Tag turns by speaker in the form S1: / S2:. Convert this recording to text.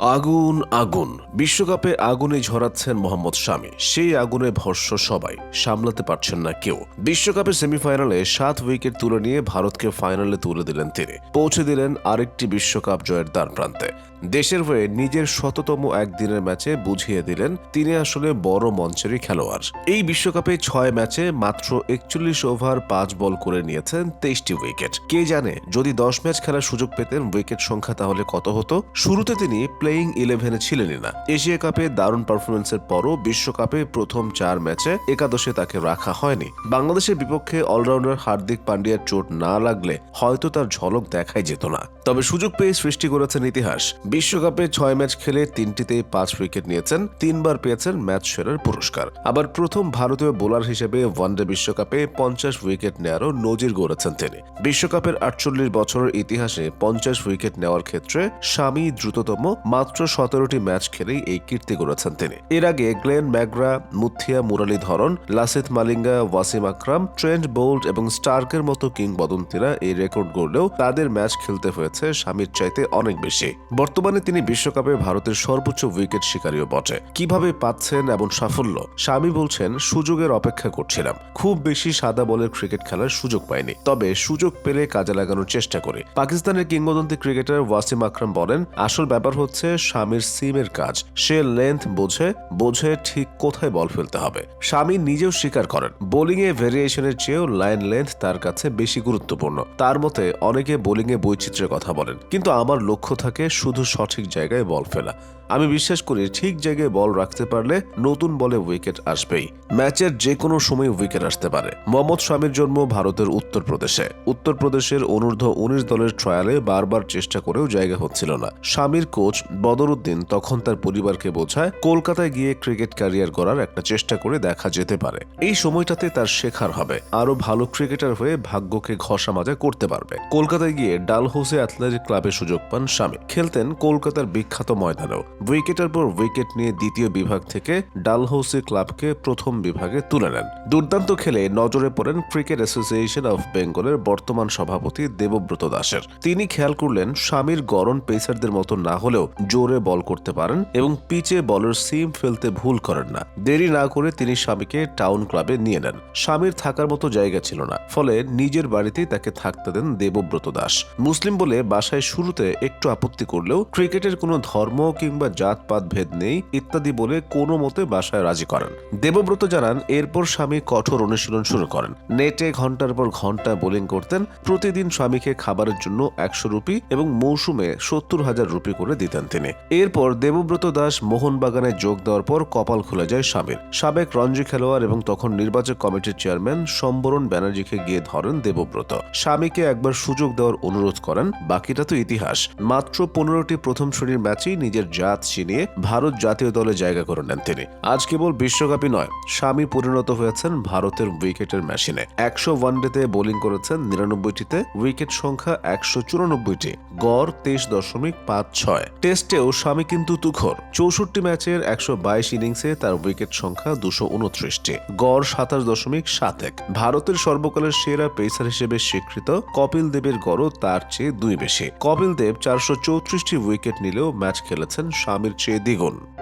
S1: আগুন আগুন। বিশ্বকাপে আগুনে ঝরাচ্ছেন মোহাম্মদ শামি। সেই আগুনে ভর্ষ সবাই। সামলাতে পারছেন না কেউ। বিশ্বকাপে সেমিফাইনালে সাত উইকেট তুলে নিয়ে ভারতকে ফাইনালে তুলে দিলেন তিনি। পৌঁছে দিলেন আরেকটি বিশ্বকাপ জয়ের দ্বার প্রান্তে। দেশের হয়ে নিজের শততম একদিনের ম্যাচে বুঝিয়ে দিলেন তিনি আসলে বড় মঞ্চেরই খেলোয়াড়। এই বিশ্বকাপে ছয় ম্যাচে মাত্র একচল্লিশ ওভার পাঁচ বল করে নিয়েছেন তেইশটি উইকেট। কে জানে, যদি দশ ম্যাচ খেলার সুযোগ পেতেন উইকেট সংখ্যা তাহলে কত হতো? শুরুতে তিনি প্লেয়িং ইলেভেনে ছিলেনই না। এশিয়া কাপে দারুণ পারফরমেন্সের পরও বিশ্বকাপে প্রথম চার ম্যাচে একাদশে তাকে রাখা হয়নি। বাংলাদেশের বিপক্ষে অলরাউন্ডার হার্দিক পান্ডিয়ার চোট না লাগলে হয়তো তার ঝলক দেখাই যেত না। তবে সুযোগ পেয়ে সৃষ্টি করেছেন ইতিহাস। বিশ্বকাপে ছয় ম্যাচ খেলে তিনটিতেই পাঁচ উইকেট নিয়েছেন, তিনবার পেয়েছেন ম্যাচ সেরার পুরস্কার। আবার প্রথম ভারতীয় বোলার হিসেবে ওয়ানডে বিশ্বকাপে পঞ্চাশ উইকেট নেওয়ারও নজির গড়েছেন তিনি। বিশ্বকাপের আটচল্লিশ বছরের ইতিহাসে পঞ্চাশ উইকেট নেওয়ার ক্ষেত্রে স্বামী দ্রুততম মাত্র সতেরোটি ম্যাচ খেলেই এই কীর্তি গড়েছেন তিনি। এর আগে Glenn McGrath, Muttiah Muralitharan Lasith Malinga, Wasim Akram, Trent Boult এবং স্টার্কের মতো কিংবদন্তিরা এই রেকর্ড গড়লেও তাদের ম্যাচ খেলতে হয়েছে। স্বামীর চাইতে অনেক বেশি। বর্তমানে তিনি বিশ্বকাপে ভারতের সর্বোচ্চ উইকেট শিকারীও বটে। কীভাবে পাচ্ছেন এমন সাফল্য? স্বামী বলছেন, সুযোগের অপেক্ষা করছিলাম। খুব বেশি সাদা বলের ক্রিকেট খেলার সুযোগ পাইনি। তবে সুযোগ পেলে কাজে লাগানোর চেষ্টা করি। পাকিস্তানের কিংবদন্তি ক্রিকেটার ওয়াসিম আকরাম বলেন, আসল ব্যাপার হচ্ছে স্বামীর সিমের কাজ। সে লেন্থ বোঝে বোঝে ঠিক কোথায় বল ফেলতে হবে। স্বামী নিজেও স্বীকার করেন। বোলিং এ ভেরিয়েশনের চেয়েও লাইন লেন্থ তার কাছে বেশি গুরুত্বপূর্ণ। তার মতে, অনেকে বোলিং এ বৈচিত্র্যের কথা বলেন। কিন্তু আমার লক্ষ্য থাকে শুধু সঠিক জায়গায় বল ফেলা। আমি বিশ্বাস করি ঠিক জায়গায় বল রাখতে পারলে নতুন বলে উইকেট আসবেই। ম্যাচের যে কোনো সময় উইকেট আসতে পারে। মোহাম্মদ শামির জন্ম ভারতের উত্তরপ্রদেশে। উত্তরপ্রদেশের অনূর্ধ্ব উনিশ দলের ট্রায়ালে বারবার চেষ্টা করেও জায়গা হচ্ছিল না। স্বামীর কোচ বদরুদ্দিন তখন তার পরিবারকে বোঝায়, কলকাতায় গিয়ে ক্রিকেট ক্যারিয়ার করার একটা চেষ্টা করে দেখা যেতে পারে। এই সময়টাতে তার শেখার হবে। আরও ভালো ক্রিকেটার হয়ে ভাগ্যকে ঘষা মাজা করতে পারবে। কলকাতায় গিয়ে ডালহৌসে অ্যাথলেটিক ক্লাবে সুযোগ পান স্বামী খেলতেন কলকাতার বিখ্যাত ময়দানেও। উইকেটের পর উইকেট নিয়ে দ্বিতীয় বিভাগ থেকে ডালহৌসি ক্লাবকে প্রথম বিভাগে তুলে নেন। দুর্দান্ত খেলে নজরে পড়েন ক্রিকেট অ্যাসোসিয়েশন অফ বেঙ্গলের বর্তমান সভাপতি দেবব্রত দাসের। তিনি খেয়াল করলেন স্বামীর গরম পেসারদের মতো না হলেও জোরে বল করতে পারেন এবং পিচে বলের সিম ফেলতে ভুল করেন না। দেরি না করে তিনি স্বামীকে টাউন ক্লাবে নিয়ে নেন। স্বামীর থাকার মতো জায়গা ছিল না, ফলে নিজের বাড়িতেই তাকে থাকতে দেন দেবব্রত দাস। মুসলিম বলে বাসায় শুরুতে একটু আপত্তি করলেও ক্রিকেটের কোনো ধর্ম কিংবা জাতপাত ভেদ নেই ইত্যাদি বলে কোনো মতে বাসায় রাজি করেন। দেবব্রত জানান, এরপর স্বামী কঠোর অনুশীলন শুরু করেন। নেটে ঘণ্টার পর ঘণ্টা বোলিং করতেন, প্রতিদিন স্বামীকে খাবারের জন্য একশো রুপি এবং মৌসুমে সত্তর হাজার রুপি করে দিতেন তিনি। এরপর দেবব্রত দাস মোহনবাগানে যোগ দেওয়ার পর কপাল খুলে যায় স্বামীর। সাবেক রঞ্জি খেলোয়াড় এবং তখন নির্বাচক কমিটির চেয়ারম্যান সম্বরণ ব্যানার্জিকে গিয়ে ধরেন দেবব্রত। স্বামীকে একবার সুযোগ দেওয়ার অনুরোধ করেন বাকিটা তো ইতিহাস। মাত্র পনেরোটি প্রথম শ্রেণির ম্যাচেই নিজের জাত চিনিয়ে ভারত জাতীয় দলে জায়গা করে নেন তিনি। আজ কেবল বিশ্বকাপই নয়, স্বামী পরিণত হয়েছেন ভারতের উইকেটের মেশিনে। একশো ওয়ানডেতে বোলিং করেছেন নিরানব্বইটিতে, উইকেট সংখ্যা একশো চুরানব্বইটি, গড় তেইশ দশমিক পাঁচ ছয়। টেস্টেও স্বামী কিন্তু তুখর। চৌষট্টি ম্যাচের একশো বাইশ ইনিংসে তার উইকেট সংখ্যা দুশো উনত্রিশটি, গড় সাতাশ দশমিক সাত এক। ভারতের সর্বকালের সেরা পেসার হিসেবে স্বীকৃত কপিল দেবের গড়ও তার চেয়ে দুই বেশি কপিল দেব চারশো চৌত্রিশটি উইকেট নিলেও ম্যাচ খেলেছেন স্বামীর চেয়ে দ্বিগুণ।